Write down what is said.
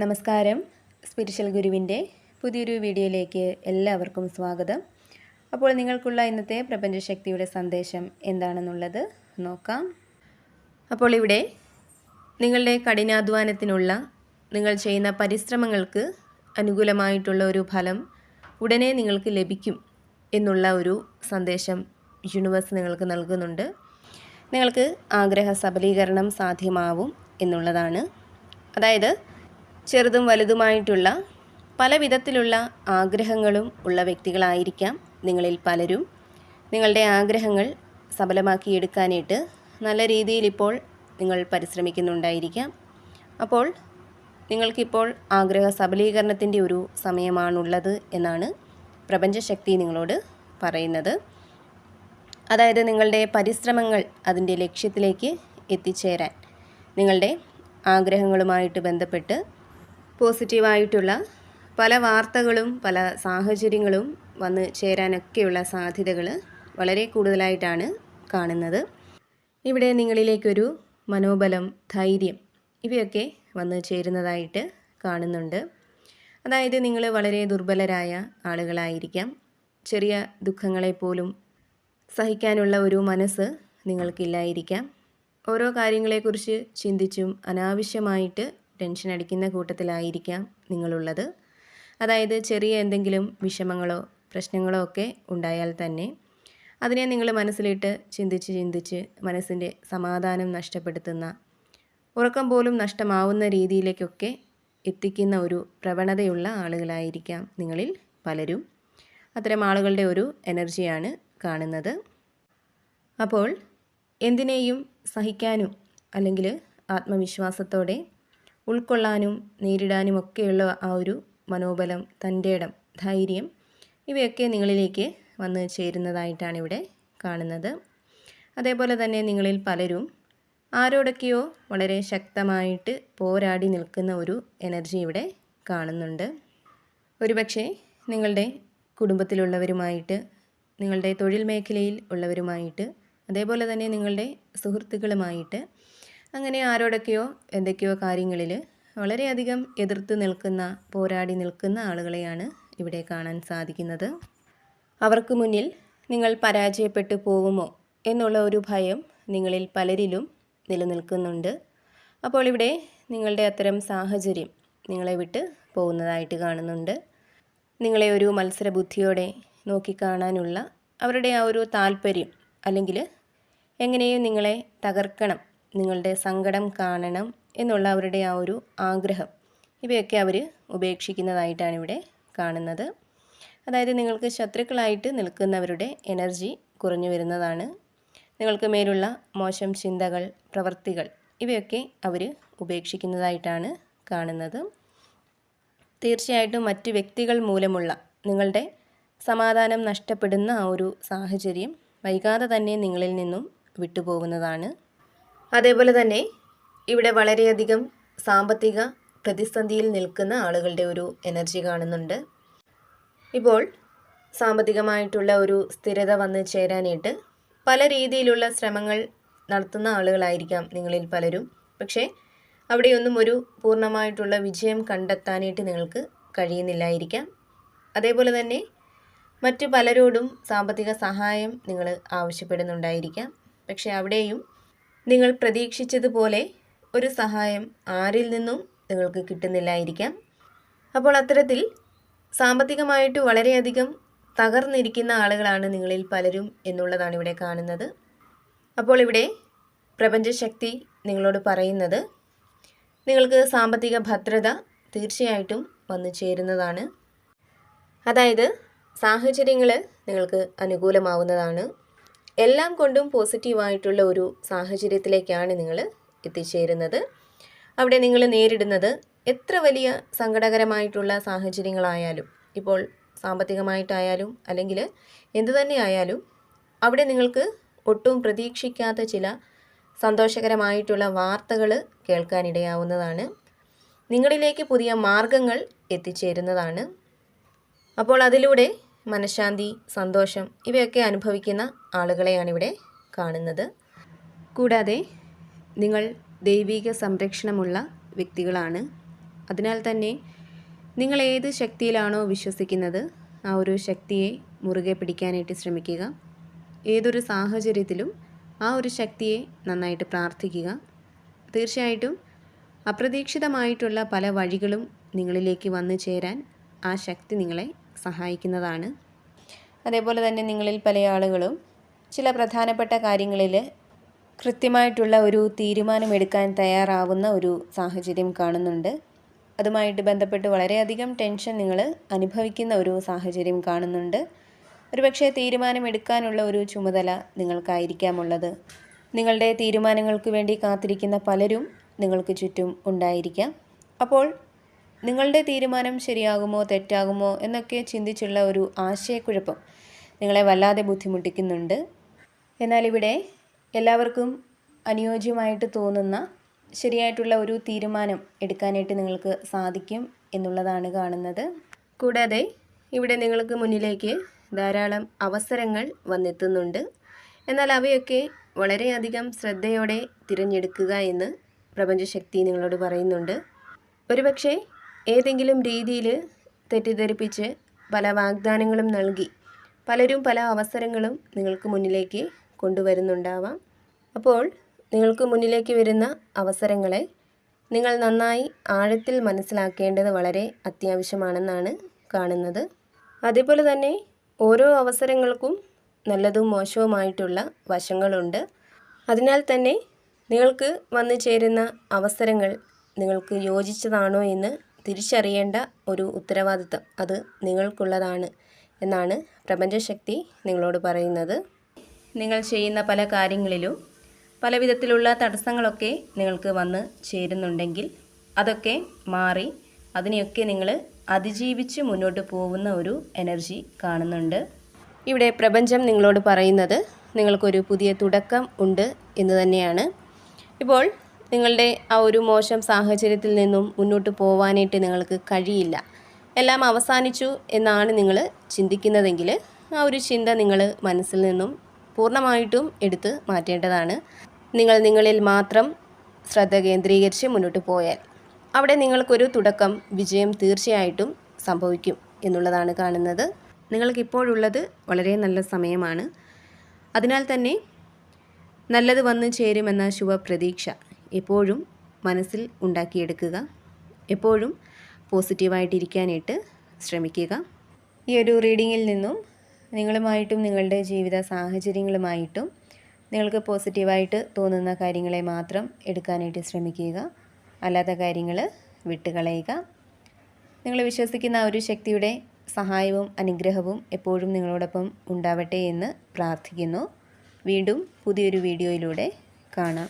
നമസ്കാരം. സ്പിരിച്വൽ ഗുരുവിന്റെ പുതിയൊരു വീഡിയോയിലേക്ക് എല്ലാവർക്കും സ്വാഗതം. അപ്പോൾ നിങ്ങൾക്കുള്ള ഇന്നത്തെ പ്രപഞ്ചശക്തിയുടെ സന്ദേശം എന്താണെന്നുള്ളത് നോക്കാം. അപ്പോൾ ഇവിടെ നിങ്ങളുടെ കഠിനാധ്വാനത്തിനുള്ള നിങ്ങൾ ചെയ്യുന്ന പരിശ്രമങ്ങൾക്ക് അനുകൂലമായിട്ടുള്ള ഒരു ഫലം ഉടനെ നിങ്ങൾക്ക് ലഭിക്കും എന്നുള്ള ഒരു സന്ദേശം യൂണിവേഴ്സ് നിങ്ങൾക്ക് നൽകുന്നുണ്ട്. നിങ്ങൾക്ക് ആഗ്രഹ സബലീകരണം സാധ്യമാവും എന്നുള്ളതാണ്. അതായത് ചെറുതും വലുതുമായിട്ടുള്ള പല വിധത്തിലുള്ള ആഗ്രഹങ്ങളും ഉള്ള വ്യക്തികളായിരിക്കാം നിങ്ങളിൽ പലരും. നിങ്ങളുടെ ആഗ്രഹങ്ങൾ സഫലമാക്കിയെടുക്കാനായിട്ട് നല്ല രീതിയിൽ ഇപ്പോൾ നിങ്ങൾ പരിശ്രമിക്കുന്നുണ്ടായിരിക്കാം. അപ്പോൾ നിങ്ങൾക്കിപ്പോൾ ആഗ്രഹ സബലീകരണത്തിന്റെ ഒരു സമയമാണുള്ളത് എന്നാണ് പ്രപഞ്ചശക്തി നിങ്ങളോട് പറയുന്നത്. അതായത് നിങ്ങളുടെ പരിശ്രമങ്ങൾ അതിന്റെ ലക്ഷ്യത്തിലേക്ക് എത്തിച്ചേരാൻ നിങ്ങളുടെ ആഗ്രഹങ്ങളുമായിട്ട് ബന്ധപ്പെട്ട് പോസിറ്റീവായിട്ടുള്ള പല വാർത്തകളും പല സാഹചര്യങ്ങളും വന്ന് ചേരാനൊക്കെയുള്ള സാധ്യതകൾ വളരെ കൂടുതലായിട്ടാണ് കാണുന്നത്. ഇവിടെ നിങ്ങളിലേക്കൊരു മനോബലം ധൈര്യം ഇവയൊക്കെ വന്ന് ചേരുന്നതായിട്ട് കാണുന്നുണ്ട്. അതായത് നിങ്ങൾ വളരെ ദുർബലരായ ആളുകളായിരിക്കാം. ചെറിയ ദുഃഖങ്ങളെപ്പോലും സഹിക്കാനുള്ള ഒരു മനസ്സ് നിങ്ങൾക്കില്ലായിരിക്കാം. ഓരോ കാര്യങ്ങളെക്കുറിച്ച് ചിന്തിച്ചും അനാവശ്യമായിട്ട് ടെൻഷൻ അടിക്കുന്ന കൂട്ടത്തിലായിരിക്കാം നിങ്ങളുള്ളത്. അതായത് ചെറിയ എന്തെങ്കിലും വിഷമങ്ങളോ പ്രശ്നങ്ങളോ ഒക്കെ ഉണ്ടായാൽ തന്നെ അതിനെ നിങ്ങൾ മനസ്സിലിട്ട് ചിന്തിച്ച് ചിന്തിച്ച് മനസ്സിന്റെ സമാധാനം നഷ്ടപ്പെടുത്തുന്ന ഉറക്കം പോലും നഷ്ടമാവുന്ന രീതിയിലേക്കൊക്കെ എത്തിക്കുന്ന ഒരു പ്രവണതയുള്ള ആളുകളായിരിക്കാം നിങ്ങളിൽ പലരും. അത്തരം ആളുകളുടെ ഒരു എനർജിയാണ് കാണുന്നത്. അപ്പോൾ എന്തിനേയും സഹിക്കാനും അല്ലെങ്കിൽ ആത്മവിശ്വാസത്തോടെ ഉൾക്കൊള്ളാനും നേരിടാനും ഒക്കെയുള്ള ആ ഒരു മനോബലം തന്റെ ഇടം ധൈര്യം ഇവയൊക്കെ നിങ്ങളിലേക്ക് വന്ന് ചേരുന്നതായിട്ടാണ് ഇവിടെ കാണുന്നത്. അതേപോലെ തന്നെ നിങ്ങളിൽ പലരും ആരോടൊക്കെയോ വളരെ ശക്തമായിട്ട് പോരാടി നിൽക്കുന്ന ഒരു എനർജി ഇവിടെ കാണുന്നുണ്ട്. ഒരുപക്ഷെ നിങ്ങളുടെ കുടുംബത്തിലുള്ളവരുമായിട്ട് നിങ്ങളുടെ തൊഴിൽ മേഖലയിൽ ഉള്ളവരുമായിട്ട് അതേപോലെ തന്നെ നിങ്ങളുടെ സുഹൃത്തുക്കളുമായിട്ട് അങ്ങനെ ആരോടൊക്കെയോ എന്തൊക്കെയോ കാര്യങ്ങളിൽ വളരെയധികം എതിർത്ത് നിൽക്കുന്ന പോരാടി നിൽക്കുന്ന ആളുകളെയാണ് ഇവിടെ കാണാൻ സാധിക്കുന്നത്. അവർക്ക് മുന്നിൽ നിങ്ങൾ പരാജയപ്പെട്ടു പോകുമോ എന്നുള്ള ഒരു ഭയം നിങ്ങളിൽ പലരിലും നിലനിൽക്കുന്നുണ്ട്. അപ്പോൾ ഇവിടെ നിങ്ങളുടെ അത്തരം സാഹചര്യം നിങ്ങളെ വിട്ട് പോകുന്നതായിട്ട് കാണുന്നുണ്ട്. നിങ്ങളെ ഒരു മത്സരബുദ്ധിയോടെ നോക്കിക്കാണാനുള്ള അവരുടെ ആ ഒരു താല്പര്യം അല്ലെങ്കിൽ എങ്ങനെയും നിങ്ങളെ തകർക്കണം നിങ്ങളുടെ സങ്കടം കാണണം എന്നുള്ള അവരുടെ ആ ഒരു ആഗ്രഹം. ഇവയൊക്കെ അവർ ഉപേക്ഷിക്കുന്നതായിട്ടാണ് ഇവിടെ കാണുന്നത്. അതായത് നിങ്ങൾക്ക് ശത്രുക്കളായിട്ട് നിൽക്കുന്നവരുടെ എനർജി കുറഞ്ഞു വരുന്നതാണ്. നിങ്ങൾക്ക് മേലുള്ള മോശം ചിന്തകൾ പ്രവൃത്തികൾ ഇവയൊക്കെ അവർ ഉപേക്ഷിക്കുന്നതായിട്ടാണ് കാണുന്നത്. തീർച്ചയായിട്ടും മറ്റു വ്യക്തികൾ മൂലമുള്ള നിങ്ങളുടെ സമാധാനം നഷ്ടപ്പെടുന്ന ആ ഒരു സാഹചര്യം വൈകാതെ തന്നെ നിങ്ങളിൽ നിന്നും വിട്ടുപോകുന്നതാണ്. അതേപോലെ തന്നെ ഇവിടെ വളരെയധികം സാമ്പത്തിക പ്രതിസന്ധിയിൽ നിൽക്കുന്ന ആളുകളുടെ ഒരു എനർജി കാണുന്നുണ്ട്. ഇപ്പോൾ സാമ്പത്തികമായിട്ടുള്ള ഒരു സ്ഥിരത വന്ന് ചേരാനായിട്ട് പല രീതിയിലുള്ള ശ്രമങ്ങൾ നടത്തുന്ന ആളുകളായിരിക്കാം നിങ്ങളിൽ പലരും. പക്ഷേ അവിടെയൊന്നും ഒരു പൂർണമായിട്ടുള്ള വിജയം കണ്ടെത്താനായിട്ട് നിങ്ങൾക്ക് കഴിയുന്നില്ലായിരിക്കാം. അതേപോലെ തന്നെ മറ്റു പലരോടും സാമ്പത്തിക സഹായം നിങ്ങൾ ആവശ്യപ്പെടുന്നുണ്ടായിരിക്കാം. പക്ഷേ അവിടെയും നിങ്ങൾ പ്രതീക്ഷിച്ചതുപോലെ ഒരു സഹായം ആരിൽ നിന്നും നിങ്ങൾക്ക് കിട്ടുന്നില്ലായിരിക്കാം. അപ്പോൾ അത്തരത്തിൽ സാമ്പത്തികമായിട്ട് വളരെയധികം തകർന്നിരിക്കുന്ന ആളുകളാണ് നിങ്ങളിൽ പലരും എന്നുള്ളതാണ് ഇവിടെ കാണുന്നത്. അപ്പോൾ ഇവിടെ പ്രപഞ്ചശക്തി നിങ്ങളോട് പറയുന്നത് നിങ്ങൾക്ക് സാമ്പത്തിക ഭദ്രത തീർച്ചയായിട്ടും വന്നു ചേരുന്നതാണ്. അതായത് സാഹചര്യങ്ങൾ നിങ്ങൾക്ക് അനുകൂലമാവുന്നതാണ്. എല്ലാം കൊണ്ടും പോസിറ്റീവായിട്ടുള്ള ഒരു സാഹചര്യത്തിലേക്കാണ് നിങ്ങൾ എത്തിച്ചേരുന്നത്. അവിടെ നിങ്ങൾ നേരിടുന്നത് എത്ര വലിയ സങ്കടകരമായിട്ടുള്ള സാഹചര്യങ്ങളായാലും ഇപ്പോൾ സാമ്പത്തികമായിട്ടായാലും അല്ലെങ്കിൽ എന്തു തന്നെ ആയാലും അവിടെ നിങ്ങൾക്ക് ഒട്ടും പ്രതീക്ഷിക്കാത്ത ചില സന്തോഷകരമായിട്ടുള്ള വാർത്തകൾ കേൾക്കാനിടയാവുന്നതാണ് നിങ്ങളിലേക്ക് പുതിയ മാർഗങ്ങൾ എത്തിച്ചേരുന്നതാണ്. അപ്പോൾ അതിലൂടെ മനഃശാന്തി സന്തോഷം ഇവയൊക്കെ അനുഭവിക്കുന്ന ആളുകളെയാണ് ഇവിടെ കാണുന്നത്. കൂടാതെ നിങ്ങൾ ദൈവിക സംരക്ഷണമുള്ള വ്യക്തികളാണ്. അതിനാൽ തന്നെ നിങ്ങൾ ഏത് ശക്തിയിലാണോ വിശ്വസിക്കുന്നത് ആ ഒരു ശക്തിയെ മുറുകെ പിടിക്കാനായിട്ട് ശ്രമിക്കുക. ഏതൊരു സാഹചര്യത്തിലും ആ ഒരു ശക്തിയെ നന്നായിട്ട് പ്രാർത്ഥിക്കുക. തീർച്ചയായിട്ടും അപ്രതീക്ഷിതമായിട്ടുള്ള പല വഴികളും നിങ്ങളിലേക്ക് വന്നു ചേരാൻ ആ ശക്തി നിങ്ങളെ സഹായിക്കുന്നതാണ്. അതേപോലെ തന്നെ നിങ്ങളിൽ പല ആളുകളും ചില പ്രധാനപ്പെട്ട കാര്യങ്ങളിൽ കൃത്യമായിട്ടുള്ള ഒരു തീരുമാനമെടുക്കാൻ തയ്യാറാവുന്ന ഒരു സാഹചര്യം കാണുന്നുണ്ട്. അതുമായിട്ട് ബന്ധപ്പെട്ട് വളരെയധികം ടെൻഷൻ നിങ്ങൾ അനുഭവിക്കുന്ന ഒരു സാഹചര്യം കാണുന്നുണ്ട്. ഒരുപക്ഷെ തീരുമാനമെടുക്കാനുള്ള ഒരു ചുമതല നിങ്ങൾക്കായിരിക്കാമുള്ളത്. നിങ്ങളുടെ തീരുമാനങ്ങൾക്ക് വേണ്ടി കാത്തിരിക്കുന്ന പലരും നിങ്ങൾക്ക് ചുറ്റും ഉണ്ടായിരിക്കാം. അപ്പോൾ നിങ്ങളുടെ തീരുമാനം ശരിയാകുമോ തെറ്റാകുമോ എന്നൊക്കെ ചിന്തിച്ചുള്ള ഒരു ആശയക്കുഴപ്പം നിങ്ങളെ വല്ലാതെ ബുദ്ധിമുട്ടിക്കുന്നുണ്ട്. എന്നാൽ ഇവിടെ എല്ലാവർക്കും അനുയോജ്യമായിട്ട് തോന്നുന്ന ശരിയായിട്ടുള്ള ഒരു തീരുമാനം എടുക്കാനായിട്ട് നിങ്ങൾക്ക് സാധിക്കും എന്നുള്ളതാണ് കാണുന്നത്. കൂടാതെ ഇവിടെ നിങ്ങൾക്ക് മുന്നിലേക്ക് ധാരാളം അവസരങ്ങൾ വന്നെത്തുന്നുണ്ട്. എന്നാൽ അവയൊക്കെ വളരെയധികം ശ്രദ്ധയോടെ തിരഞ്ഞെടുക്കുക എന്ന് പ്രപഞ്ചശക്തി നിങ്ങളോട് പറയുന്നുണ്ട്. ഒരുപക്ഷെ ഏതെങ്കിലും രീതിയിൽ തെറ്റിദ്ധരിപ്പിച്ച് പല വാഗ്ദാനങ്ങളും നൽകി പലരും പല അവസരങ്ങളും നിങ്ങൾക്ക് മുന്നിലേക്ക് കൊണ്ടുവരുന്നുണ്ടാവാം. അപ്പോൾ നിങ്ങൾക്ക് മുന്നിലേക്ക് വരുന്ന അവസരങ്ങളെ നിങ്ങൾ നന്നായി ആഴത്തിൽ മനസ്സിലാക്കേണ്ടത് വളരെ അത്യാവശ്യമാണെന്നാണ് കാണുന്നത്. അതേപോലെ തന്നെ ഓരോ അവസരങ്ങൾക്കും നല്ലതും മോശവുമായിട്ടുള്ള വശങ്ങളുണ്ട്. അതിനാൽ തന്നെ നിങ്ങൾക്ക് വന്നു ചേരുന്ന അവസരങ്ങൾ നിങ്ങൾക്ക് യോജിച്ചതാണോ എന്ന് തിരിച്ചറിയേണ്ട ഒരു ഉത്തരവാദിത്തം അത് നിങ്ങൾക്കുള്ളതാണ് എന്നാണ് പ്രപഞ്ചശക്തി നിങ്ങളോട് പറയുന്നത്. നിങ്ങൾ ചെയ്യുന്ന പല കാര്യങ്ങളിലും പല വിധത്തിലുള്ള തടസ്സങ്ങളൊക്കെ നിങ്ങൾക്ക് വന്ന് ചേരുന്നുണ്ടെങ്കിൽ അതൊക്കെ മാറി അതിനെയൊക്കെ നിങ്ങൾ അതിജീവിച്ച് മുന്നോട്ട് പോകുന്ന ഒരു എനർജി കാണുന്നുണ്ട്. ഇവിടെ പ്രപഞ്ചം നിങ്ങളോട് പറയുന്നത് നിങ്ങൾക്കൊരു പുതിയ തുടക്കം ഉണ്ട് എന്ന് തന്നെയാണ്. ഇപ്പോൾ നിങ്ങളുടെ ആ ഒരു മോശം സാഹചര്യത്തിൽ നിന്നും മുന്നോട്ട് പോവാനായിട്ട് നിങ്ങൾക്ക് കഴിയില്ല. എല്ലാം അവസാനിച്ചു എന്നാണ് നിങ്ങൾ ചിന്തിക്കുന്നതെങ്കിൽ ആ ഒരു ചിന്ത നിങ്ങൾ മനസ്സിൽ നിന്നും പൂർണമായിട്ടും എടുത്ത് മാറ്റേണ്ടതാണ്. നിങ്ങൾ നിങ്ങളിൽ മാത്രം ശ്രദ്ധ കേന്ദ്രീകരിച്ച് മുന്നോട്ട് പോയാൽ അവിടെ നിങ്ങൾക്കൊരു തുടക്കം വിജയം തീർച്ചയായിട്ടും സംഭവിക്കും എന്നുള്ളതാണ് കാണുന്നത്. നിങ്ങൾക്കിപ്പോഴുള്ളത് വളരെ നല്ല സമയമാണ്. അതിനാൽ തന്നെ നല്ലത് വന്നു ചേരുമെന്ന ശുഭപ്രതീക്ഷ. എപ്പോഴും മനസ്സിൽ ഉണ്ടാക്കിയെടുക്കുക. എപ്പോഴും പോസിറ്റീവായിട്ടിരിക്കാനായിട്ട് ശ്രമിക്കുക. ഈ ഒരു റീഡിങ്ങിൽ നിന്നും നിങ്ങളുമായിട്ടും നിങ്ങളുടെ ജീവിത സാഹചര്യങ്ങളുമായിട്ടും നിങ്ങൾക്ക് പോസിറ്റീവായിട്ട് തോന്നുന്ന കാര്യങ്ങളെ മാത്രം എടുക്കാനായിട്ട് ശ്രമിക്കുക. അല്ലാത്ത കാര്യങ്ങൾ വിട്ടുകളയുക. നിങ്ങൾ വിശ്വസിക്കുന്ന ഒരു ശക്തിയുടെ സഹായവും അനുഗ്രഹവും എപ്പോഴും നിങ്ങളോടൊപ്പം ഉണ്ടാവട്ടെ എന്ന് പ്രാർത്ഥിക്കുന്നു. വീണ്ടും പുതിയൊരു വീഡിയോയിലൂടെ കാണാം.